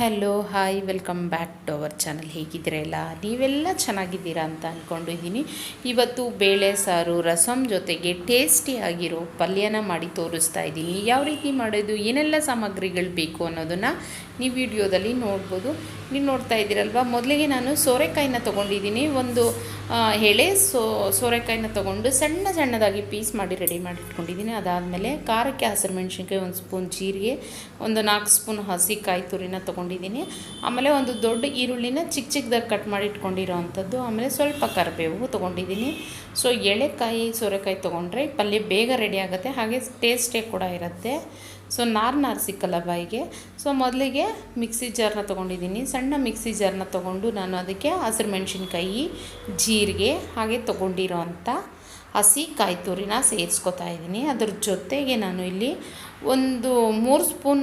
Hello, hi, welcome back to our channel. ಹೇಗಿದ್ದೀರಲ್ಲ ನೀವೆಲ್ಲ ಚೆನ್ನಾಗಿದ್ದೀರಾ ಅಂತ ಅಂದ್ಕೊಂಡಿದ್ದೀನಿ ಇವತ್ತು ಬೇಳೆ, ಸಾರು ರಸಮ್ ಜೊತೆಗೆ ಟೇಸ್ಟಿಯಾಗಿರೋ ಪಲ್ಯನ ಮಾಡಿ ತೋರಿಸ್ತಾ ಇದ್ದೀನಿ. ಯಾವ ರೀತಿ ಮಾಡೋದು, ಏನೆಲ್ಲ ಸಾಮಗ್ರಿಗಳು ಬೇಕು ಅನ್ನೋದನ್ನು ನೀವು ವಿಡಿಯೋದಲ್ಲಿ ನೋಡ್ಬೋದು. ನೀವು ನೋಡ್ತಾ ಇದ್ದೀರಲ್ವ? ಮೊದಲಿಗೆ ನಾನು ಸೋರೆಕಾಯಿನ ತೊಗೊಂಡಿದ್ದೀನಿ. ಒಂದು ಎಳೆ ಸೋ, ಸೋರೆಕಾಯಿನ ತೊಗೊಂಡು ಸಣ್ಣ ಸಣ್ಣದಾಗಿ ಪೀಸ್ ಮಾಡಿ ರೆಡಿ ಮಾಡಿ ಇಟ್ಕೊಂಡಿದ್ದೀನಿ ಅದಾದಮೇಲೆ ಖಾರಕ್ಕೆ ಹಸಿರು ಮೆಣಸಿನ್ಕಾಯಿ, ಒಂದು ಸ್ಪೂನ್ ಜೀರಿಗೆ, ಒಂದು ನಾಲ್ಕು ಸ್ಪೂನ್ ಹಸಿ ಕಾಯಿ ತುರಿನ ತೊಗೊಂಡಿದ್ದೀನಿ ಆಮೇಲೆ ಒಂದು ದೊಡ್ಡ ಈರುಳ್ಳಿನ ಚಿಕ್ಕ ಚಿಕ್ಕದಾಗಿ ಕಟ್ ಮಾಡಿ ಇಟ್ಕೊಂಡಿರೋ ಅಂಥದ್ದು ಆಮೇಲೆ ಸ್ವಲ್ಪ ಕರಿಬೇವು ತೊಗೊಂಡಿದ್ದೀನಿ. ಸೊ ಎಳೆಕಾಯಿ, ಸೋರೆಕಾಯಿ ತೊಗೊಂಡ್ರೆ ಪಲ್ಯ ಬೇಗ ರೆಡಿ ಆಗುತ್ತೆ. ಹಾಗೆ ಟೇಸ್ಟೇ ಕೂಡ ಇರುತ್ತೆ. ಸೊ ನಾರು ನಾರು ಸಿಕ್ಕಲ್ಲ ಬಾಯಿಗೆ. ಸೊ ಮೊದಲಿಗೆ ಮಿಕ್ಸಿ ಜಾರ್ನ ತೊಗೊಂಡಿದ್ದೀನಿ. ಸಣ್ಣ ಮಿಕ್ಸಿ ಜಾರ್ನ ತೊಗೊಂಡು ನಾನು ಅದಕ್ಕೆ ಹಸಿರು ಮೆಣಸಿನ್ಕಾಯಿ, ಜೀರಿಗೆ ಹಾಗೆ ತೊಗೊಂಡಿರೋ ಅಂಥ ಹಸಿ ಕಾಯಿ ತುರಿನ ಸೇರಿಸ್ಕೊತಾ ಇದ್ದೀನಿ. ಅದ್ರ ಜೊತೆಗೆ ನಾನು ಇಲ್ಲಿ ಒಂದು ಮೂರು ಸ್ಪೂನ್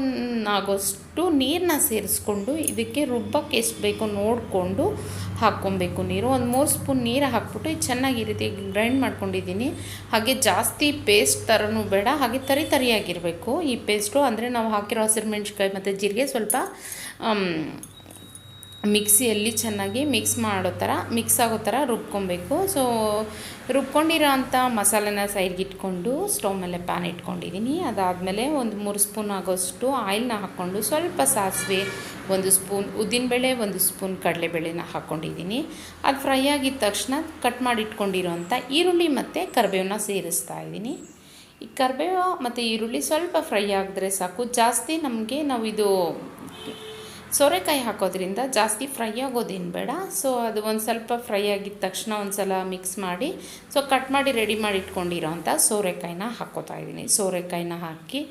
ಆಗೋಷ್ಟು ನೀರನ್ನ ಸೇರಿಸ್ಕೊಂಡು ಇದಕ್ಕೆ ರುಬ್ಬಕ್ಕೆ ಎಷ್ಟು ಬೇಕೋ ನೋಡಿಕೊಂಡು ಹಾಕ್ಕೊಬೇಕು ನೀರು. ಒಂದು ಮೂರು ಸ್ಪೂನ್ ನೀರು ಹಾಕ್ಬಿಟ್ಟು ಚೆನ್ನಾಗಿ ಈ ರೀತಿ ಗ್ರೈಂಡ್ ಮಾಡ್ಕೊಂಡಿದ್ದೀನಿ. ಹಾಗೆ ಜಾಸ್ತಿ ಪೇಸ್ಟ್ ಥರನೂ ಬೇಡ, ಹಾಗೆ ತರಿ ತರಿಯಾಗಿರಬೇಕು. ಈ ಪೇಸ್ಟು ಅಂದರೆ ನಾವು ಹಾಕಿರೋ ಹಸಿರು ಮೆಣಸಿನ್ಕಾಯಿ ಮತ್ತು ಜೀರಿಗೆ ಸ್ವಲ್ಪ ಮಿಕ್ಸಿಯಲ್ಲಿ ಚೆನ್ನಾಗಿ ಮಿಕ್ಸ್ ಮಾಡೋ ಥರ, ಮಿಕ್ಸ್ ಆಗೋ ಥರ ರುಬ್ಕೊಬೇಕು. ಸೊ ರುಬ್ಕೊಂಡಿರೋ ಅಂಥ ಮಸಾಲೆನ ಸೈಡ್ಗೆ ಇಟ್ಕೊಂಡು ಸ್ಟವ್ ಮೇಲೆ ಪ್ಯಾನ್ ಇಟ್ಕೊಂಡಿದ್ದೀನಿ. ಅದಾದಮೇಲೆ ಒಂದು ಮೂರು ಸ್ಪೂನ್ ಆಗೋಷ್ಟು ಆಯಿಲ್ನ ಹಾಕ್ಕೊಂಡು ಸ್ವಲ್ಪ ಸಾಸಿವೆ, ಒಂದು ಸ್ಪೂನ್ ಉದ್ದಿನಬೇಳೆ ಒಂದು ಸ್ಪೂನ್ ಕಡಲೆಬೇಳೆನ ಹಾಕ್ಕೊಂಡಿದ್ದೀನಿ. ಅದು ಫ್ರೈ ಆಗಿದ ತಕ್ಷಣ ಕಟ್ ಮಾಡಿ ಇಟ್ಕೊಂಡಿರೋಂಥ ಈರುಳ್ಳಿ ಮತ್ತು ಕರಿಬೇವನ್ನ ಸೇರಿಸ್ತಾ ಇದ್ದೀನಿ. ಈ ಕರಿಬೇವು ಮತ್ತು ಈರುಳ್ಳಿ ಸ್ವಲ್ಪ ಫ್ರೈ ಆಗಿದ್ರೆ ಸಾಕು. ಜಾಸ್ತಿ ನಮಗೆ ನಾವು ಇದು ಸೋರೆಕಾಯಿ ಹಾಕೋದ್ರಿಂದ ಜಾಸ್ತಿ ಫ್ರೈ ಆಗೋದೇನು ಬೇಡ. ಸೊ ಅದು ಒಂದು ಸ್ವಲ್ಪ ಫ್ರೈ ಆಗಿದ ತಕ್ಷಣ ಒಂದು ಸಲ ಮಿಕ್ಸ್ ಮಾಡಿ ಸೊ ಕಟ್ ಮಾಡಿ ರೆಡಿ ಮಾಡಿ ಇಟ್ಕೊಂಡಿರೋ ಅಂಥ ಸೋರೆಕಾಯಿನ ಹಾಕೋತಾ ಇದ್ದೀನಿ. ಸೋರೆಕಾಯಿನ ಹಾಕಿ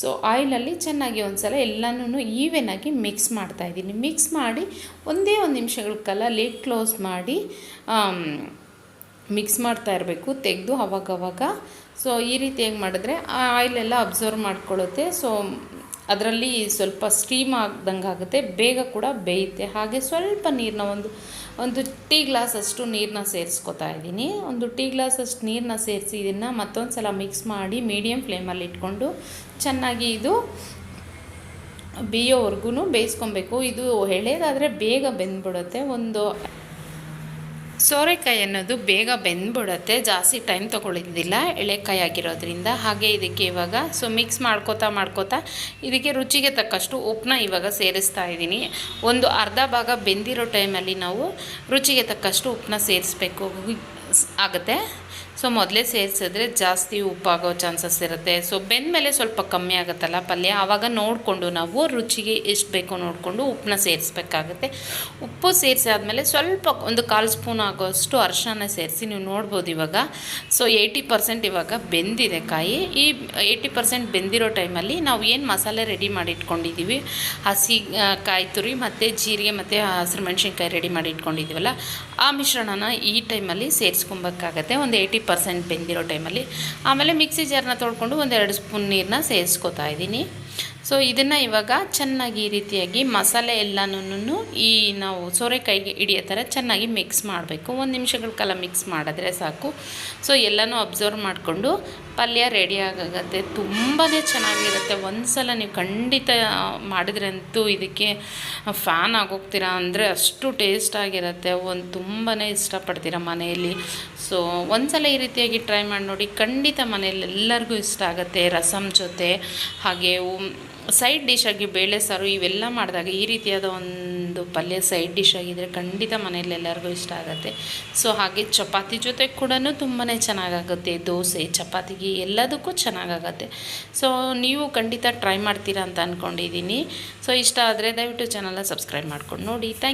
ಸೊ ಆಯಿಲಲ್ಲಿ ಚೆನ್ನಾಗಿ ಒಂದು ಸಲ ಎಲ್ಲನೂ ಈವೆನಾಗಿ ಮಿಕ್ಸ್ ಮಾಡ್ತಾ ಇದ್ದೀನಿ. ಮಿಕ್ಸ್ ಮಾಡಿ ಒಂದೇ ಒಂದು ನಿಮಿಷಗಳ ಕಾಲ ಲೇಟ್ ಕ್ಲೋಸ್ ಮಾಡಿ ಮಿಕ್ಸ್ ಮಾಡ್ತಾ ಇರಬೇಕು, ತೆಗೆದು ಅವಾಗವಾಗ. ಸೊ ಈ ರೀತಿಯಾಗಿ ಮಾಡಿದ್ರೆ ಆಯಿಲೆಲ್ಲ ಅಬ್ಸರ್ವ್ ಮಾಡ್ಕೊಳ್ಳುತ್ತೆ. ಸೊ ಅದರಲ್ಲಿ ಸ್ವಲ್ಪ ಸ್ಟೀಮ್ ಆಗ್ದಂಗೆ ಆಗುತ್ತೆ, ಬೇಗ ಕೂಡ ಬೇಯುತ್ತೆ. ಹಾಗೆ ಸ್ವಲ್ಪ ನೀರನ್ನ ಒಂದು ಒಂದು ಟೀ ಗ್ಲಾಸ್ ಅಷ್ಟು ನೀರನ್ನ ಸೇರಿಸ್ಕೊತಾ ಇದ್ದೀನಿ. ಒಂದು ಟೀ ಗ್ಲಾಸ್ ಅಷ್ಟು ನೀರನ್ನ ಸೇರಿಸಿ ಇದನ್ನು ಮತ್ತೊಂದು ಸಲ ಮಿಕ್ಸ್ ಮಾಡಿ ಮೀಡಿಯಮ್ ಫ್ಲೇಮಲ್ಲಿ ಇಟ್ಕೊಂಡು ಚೆನ್ನಾಗಿ ಇದು ಬೇಯೋವರೆಗೂ ಬೇಯಿಸ್ಕೊಬೇಕು. ಇದು ಎಳೆದಾದರೆ ಬೇಗ ಬೆಂದ್ಬಿಡುತ್ತೆ. ಒಂದು ಸೋರೆಕಾಯಿ ಅನ್ನೋದು ಬೇಗ ಬೆಂದ್ಬಿಡುತ್ತೆ, ಜಾಸ್ತಿ ಟೈಮ್ ತೊಗೊಳ್ಳೋದಿಲ್ಲ, ಎಳೆಕಾಯಿ ಆಗಿರೋದ್ರಿಂದ. ಹಾಗೆ ಇದಕ್ಕೆ ಇವಾಗ ಸೊ ಮಿಕ್ಸ್ ಮಾಡ್ಕೋತಾ ಮಾಡ್ಕೋತಾ ಇದಕ್ಕೆ ರುಚಿಗೆ ತಕ್ಕಷ್ಟು ಉಪ್ಪನ್ನ ಇವಾಗ ಸೇರಿಸ್ತಾ ಇದ್ದೀನಿ. ಒಂದು ಅರ್ಧ ಭಾಗ ಬೆಂದಿರೋ ಟೈಮಲ್ಲಿ ನಾವು ರುಚಿಗೆ ತಕ್ಕಷ್ಟು ಉಪ್ಪನ್ನ ಸೇರಿಸ್ಬೇಕು. ಆಗುತ್ತೆ? ಸೊ ಮೊದಲೇ ಸೇರಿಸಿದ್ರೆ ಜಾಸ್ತಿ ಉಪ್ಪಾಗೋ ಚಾನ್ಸಸ್ ಇರುತ್ತೆ. ಸೊ ಬೆಂದಮೇಲೆ ಸ್ವಲ್ಪ ಕಮ್ಮಿ ಆಗುತ್ತಲ್ಲ ಪಲ್ಯ? ಆವಾಗ ನೋಡಿಕೊಂಡು ನಾವು ರುಚಿಗೆ ಎಷ್ಟು ಬೇಕೋ ನೋಡಿಕೊಂಡು ಉಪ್ಪನ್ನ ಸೇರಿಸ್ಬೇಕಾಗುತ್ತೆ. ಉಪ್ಪು ಸೇರಿಸಿ ಆದಮೇಲೆ ಸ್ವಲ್ಪ ಒಂದು ಕಾಲು ಸ್ಪೂನ್ ಆಗೋಷ್ಟು ಅರಿಶಿನ ಸೇರಿಸಿ ನೀವು ನೋಡ್ಬೋದು ಇವಾಗ. ಸೊ ಏಯ್ಟಿ ಪರ್ಸೆಂಟ್ ಇವಾಗ ಬೆಂದಿದೆ ಕಾಯಿ. ಈ ಏಯ್ಟಿ ಪರ್ಸೆಂಟ್ ಬೆಂದಿರೋ ಟೈಮಲ್ಲಿ ನಾವು ಏನು ಮಸಾಲೆ ರೆಡಿ ಮಾಡಿ ಇಟ್ಕೊಂಡಿದ್ದೀವಿ ಹಸಿ ಕಾಯಿ ತುರಿ ಮತ್ತು ಜೀರಿಗೆ ಮತ್ತು ಹಸಿರು ಮೆಣಸಿನ್ಕಾಯಿ ರೆಡಿ ಮಾಡಿ ಇಟ್ಕೊಂಡಿದ್ದೀವಲ್ಲ ಆ ಮಿಶ್ರಣನ ಈ ಟೈಮಲ್ಲಿ ಸೇರಿಸ್ಕೊಬೇಕಾಗತ್ತೆ. ಒಂದು ಏಯ್ಟಿ ಪರ್ಸೆಂಟ್ ಬೆಂದಿರೋ ಟೈಮಲ್ಲಿ. ಆಮೇಲೆ ಮಿಕ್ಸಿ ಜಾರ್ನ ತೊಳ್ಕೊಂಡು ಒಂದೆರಡು ಸ್ಪೂನ್ ನೀರನ್ನ ಸೇರಿಸ್ಕೊತಾ ಇದ್ದೀನಿ. ಸೊ ಇದನ್ನು ಇವಾಗ ಚೆನ್ನಾಗಿ ಈ ರೀತಿಯಾಗಿ ಮಸಾಲೆ ಎಲ್ಲನೂ ಈ ನಾವು ಸೋರೆಕಾಯಿಗೆ ಹಿಡಿಯೋ ಥರ ಚೆನ್ನಾಗಿ ಮಿಕ್ಸ್ ಮಾಡಬೇಕು. ಒಂದು ನಿಮಿಷಗಳ ಕಾಲ ಮಿಕ್ಸ್ ಮಾಡಿದ್ರೆ ಸಾಕು. ಸೊ ಎಲ್ಲನೂ ಅಬ್ಸರ್ವ್ ಮಾಡಿಕೊಂಡು ಪಲ್ಯ ರೆಡಿ ಆಗುತ್ತೆ. ತುಂಬಾ ಚೆನ್ನಾಗಿರುತ್ತೆ. ಒಂದು ಸಲ ನೀವು ಖಂಡಿತ ಮಾಡಿದ್ರೆ ಅಂತೂ ಇದಕ್ಕೆ ಫ್ಯಾನ್ ಆಗೋಗ್ತೀರಾ ಅಂದರೆ ಅಷ್ಟು ಟೇಸ್ಟ್ ಆಗಿರುತ್ತೆ. ಒಂದು ತುಂಬಾ ಇಷ್ಟಪಡ್ತೀರ ಮನೆಯಲ್ಲಿ. ಸೊ ಒಂದ್ಸಲ ಈ ರೀತಿಯಾಗಿ ಟ್ರೈ ಮಾಡಿ ನೋಡಿ ಖಂಡಿತ ಮನೆಯಲ್ಲಿ ಎಲ್ಲರಿಗೂ ಇಷ್ಟ ಆಗುತ್ತೆ ರಸಮ್ ಜೊತೆ. ಹಾಗೆ ಸೈಡ್ ಡಿಶ್ ಆಗಿ ಬೇಳೆ ಸಾರು ಇವೆಲ್ಲ ಮಾಡಿದಾಗ ಈ ರೀತಿಯಾದ ಒಂದು ಪಲ್ಯ ಸೈಡ್ ಡಿಶ್ ಆಗಿದ್ದರೆ ಖಂಡಿತ ಮನೆಯಲ್ಲಿ ಎಲ್ಲರಿಗೂ ಇಷ್ಟ ಆಗುತ್ತೆ. ಸೊ ಹಾಗೆ ಚಪಾತಿ ಜೊತೆ ಕೂಡ ತುಂಬಾ ಚೆನ್ನಾಗಾಗುತ್ತೆ. ದೋಸೆ ಚಪಾತಿಗೆ ಎಲ್ಲದಕ್ಕೂ ಚೆನ್ನಾಗಾಗತ್ತೆ. ಸೊ ನೀವು ಖಂಡಿತ ಟ್ರೈ ಮಾಡ್ತೀರಾ ಅಂತ ಅಂದ್ಕೊಂಡಿದ್ದೀನಿ ಸೊ ಇಷ್ಟ ಆದರೆ ದಯವಿಟ್ಟು ಚಾನಲ್ನ ಸಬ್ಸ್ಕ್ರೈಬ್ ಮಾಡ್ಕೊಂಡು ನೋಡಿ. ಥ್ಯಾಂಕ್